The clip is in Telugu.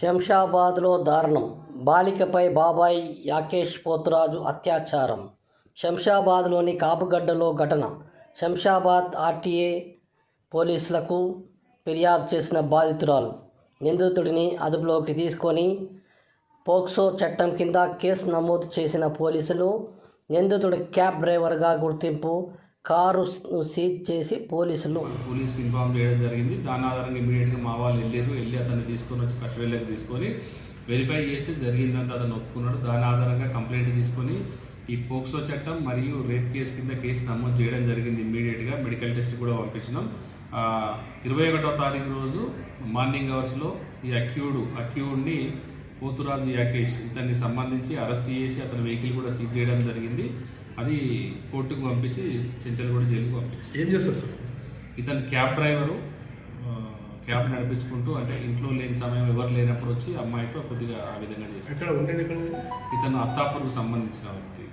శంషాబాద్లో దారుణం. బాలికపై బాబాయ్ యాకేష్ పోతురాజు అత్యాచారం. శంషాబాద్లోని కాపుగడ్డలో ఘటన. శంషాబాద్ ఆర్టీఏ పోలీసులకు ఫిర్యాదు చేసిన బాధితురాలు. నిందితుడిని అదుపులోకి తీసుకొని పోక్సో చట్టం కింద కేసు నమోదు చేసిన పోలీసులు నిందితుడి క్యాబ్ డ్రైవర్గా గుర్తింపు కారు సీజ్ చేసి పోలీసులు పోలీసుకి ఇన్ఫామ్ చేయడం జరిగింది. దాని ఆధారంగా ఇమీడియట్గా మా వాళ్ళు వెళ్ళారు వెళ్ళి అతన్ని తీసుకొని వచ్చి కస్టడీలోకి తీసుకొని వెరిఫై చేస్తే జరిగిందంతా అతను ఒప్పుకున్నాడు. దాని ఆధారంగా కంప్లైంట్ తీసుకొని ఈ పోక్సో చట్టం మరియు రేప్ కేసు కింద కేసు నమోదు చేయడం జరిగింది ఇమ్మీడియట్గా మెడికల్ టెస్ట్ కూడా పంపించినాం. ఇరవై ఒకటో తారీఖు రోజు మార్నింగ్ అవర్స్లో ఈ అక్యూడు అక్యూడ్ని పోతురాజు యాకేష్ ఇతన్ని సంబంధించి అరెస్ట్ చేసి అతని వెహికల్ కూడా సీజ్ చేయడం జరిగింది. అది కోర్టుకు పంపించి చెంచల్గూడ జైలుకు పంపించి. ఏం చేస్తారు సార్? ఇతను క్యాబ్ డ్రైవరు క్యాబ్ నడిపించుకుంటూ అంటే ఇంట్లో లేని సమయం ఎవరు లేనప్పుడు వచ్చి అమ్మాయితో కొద్దిగా ఆ విధంగా చేశారు ఎక్కడ ఉండేది ఎక్కడ? ఇతను అత్తాపూర్కు సంబంధించిన వ్యక్తి.